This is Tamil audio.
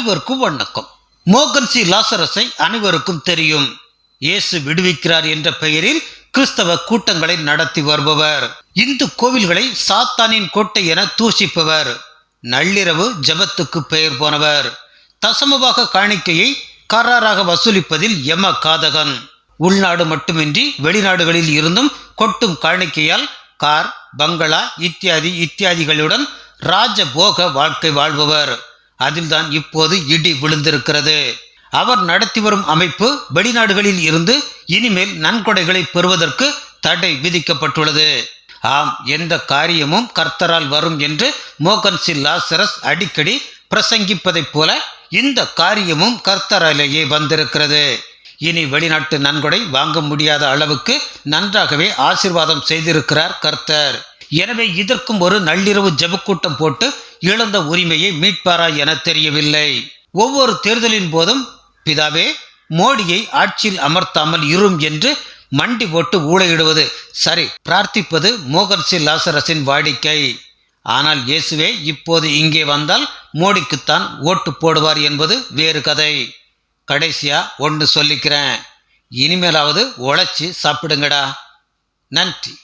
அனைவருக்கும் வணக்கம். மோகன் சி. லாசரஸை அனைவருக்கும் தெரியும். இயேசு விடுவிக்கிறார் என்ற பெயரில் கிறிஸ்தவ கூட்டங்களை நடத்தி வருபவர். இந்து கோவில்களை சாத்தானின் கோட்டை என தூஷிப்பவர் நள்ளிரவு ஜெபத்துக்கு பெயர் போனவர். தசமபாக காணிக்கையை கராராக வசூலிப்பதில் எம காதகன். உள்நாடு மட்டுமின்றி வெளிநாடுகளில் இருந்தும் கொட்டும் காணிக்கையால் கார் பங்களா இத்தியாதி இத்தியாதிகளுடன் ராஜபோக வாழ்க்கை வாழ்பவர். அதில்தான் இப்போது இடி விழுந்திருக்கிறது. அவர் நடத்தி வரும் அமைப்பு வெளிநாடுகளில் இருந்து இனிமேல் நன்கொடைகளை பெறுவதற்கு தடை விதிக்கப்பட்டுள்ளது. ஆம் எந்த காரியமும் கர்த்தரால் வரும் என்று மோகன் சி லாசரஸ் அடிக்கடி பிரசங்கிப்பதைப் போல இந்த காரியமும் கர்த்தராலேயே வந்திருக்கிறது. இனி வெளிநாட்டு நன்கொடை வாங்க முடியாத அளவுக்கு நன்றாகவே ஆசிர்வாதம் செய்திருக்கிறார் கர்த்தர். எனவே இதற்கும் ஒரு நள்ளிரவு ஜெபக்கூட்டம் போட்டு இழந்த உரிமையை மீட்பாரா என தெரியவில்லை. ஒவ்வொரு தேர்தலின் போதும் பிதாவே மோடியை ஆட்சியில் அமர்த்தாமல் இரும் என்று மண்டி போட்டு ஊழையிடுவது சரி பிரார்த்திப்பது மோகன்சி லாசரசின் வாடிக்கை. ஆனால் இயேசுவே இப்போது இங்கே வந்தால் மோடிக்குத்தான் ஓட்டு போடுவார் என்பது வேறு கதை. கடைசியாக ஒன்று சொல்லிக்கிறேன். இனிமேலாவது உழைச்சி சாப்பிடுங்கடா. நன்றி.